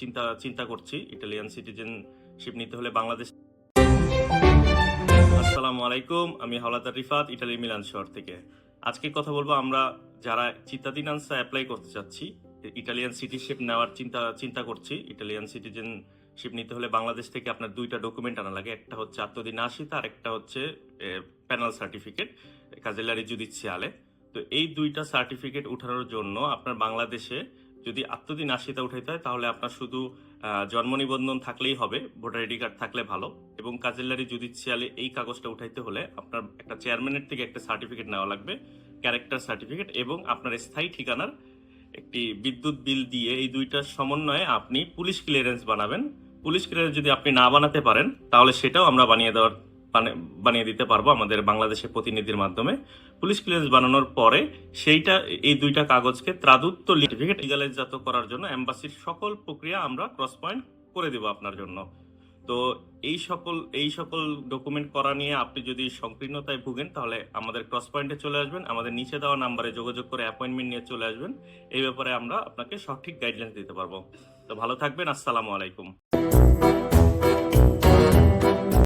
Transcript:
চিন্তা চিন্তা করছি। ইটালিয়ান সিটিজেনশিপ নিতে হলে বাংলাদেশ আসসালামু আলাইকুম, আমি হাওলাদার রিফাত ইটালি মিলান শহর থেকে। আজকে কথা বলব আমরা যারা চিত্তাদিনান্সা অ্যাপ্লাই করতে চাচ্ছি ইটালিয়ান সিটিশিপ নেওয়ার চিন্তা চিন্তা করছি। ইটালিয়ান সিটিজেনশিপ নিতে হলে বাংলাদেশ থেকে আপনার দুইটা ডকুমেন্ট আনা লাগে। একটা হচ্ছে আত্মদিন আত্মদিনাশিতা আর একটা হচ্ছে প্যানেল সার্টিফিকেট কাজেলারি জুডিশিয়ালে। তো এই দুইটা সার্টিফিকেট উঠানোর জন্য আপনার বাংলাদেশে যদি আত্মদিন আশিতা উঠাইতে হয়, তাহলে আপনার শুধু জন্ম নিবন্ধন থাকলেই হবে, ভোটার আইডি কার্ড থাকলে ভালো। এবং কাজেলারি জুডিশিয়ালে এই কাগজটা উঠাইতে হলে আপনার একটা চেয়ারম্যানের থেকে একটা সার্টিফিকেট নেওয়া লাগবে, ক্যারেক্টার সার্টিফিকেট এবং আপনার স্থায়ী ঠিকানার একটি বিদ্যুৎ বিল দিয়ে এই দুইটার সমন্বয়ে আপনি পুলিশ ক্লিয়ারেন্স বানাবেন। পুলিশ ক্লিয়ারেন্স যদি আপনি না বানাতে পারেন, তাহলে সেটাও আমরা বানিয়ে দেওয়ার বানিয়ে দিতে পারব আমাদের বাংলাদেশের প্রতিনিধির মাধ্যমে। পুলিশ ক্লিয়ারেন্স বানানোর পরে সেইটা, এই দুইটা কাগজকে ত্রাদুত্ব সার্টিফিকেট লিগালাইজজাত করার জন্য এম্বাসির সকল প্রক্রিয়া আমরা ক্রস পয়েন্ট করে দেব আপনার জন্য। তো এই সকল এই সকল ডকুমেন্ট করা নিয়ে আপনি যদি সংকীর্ণতায় ভুগেন, তাহলে আমাদের ক্রস পয়েন্টে চলে আসবেন। আমাদের নিচে দেওয়া নাম্বারে যোগাযোগ করে অ্যাপয়েন্টমেন্ট নিয়ে চলে আসবেন। এই ব্যাপারে আমরা আপনাকে সঠিক গাইডলাইন দিতে পারব। তো ভালো থাকবেন, আসসালামু আলাইকুম।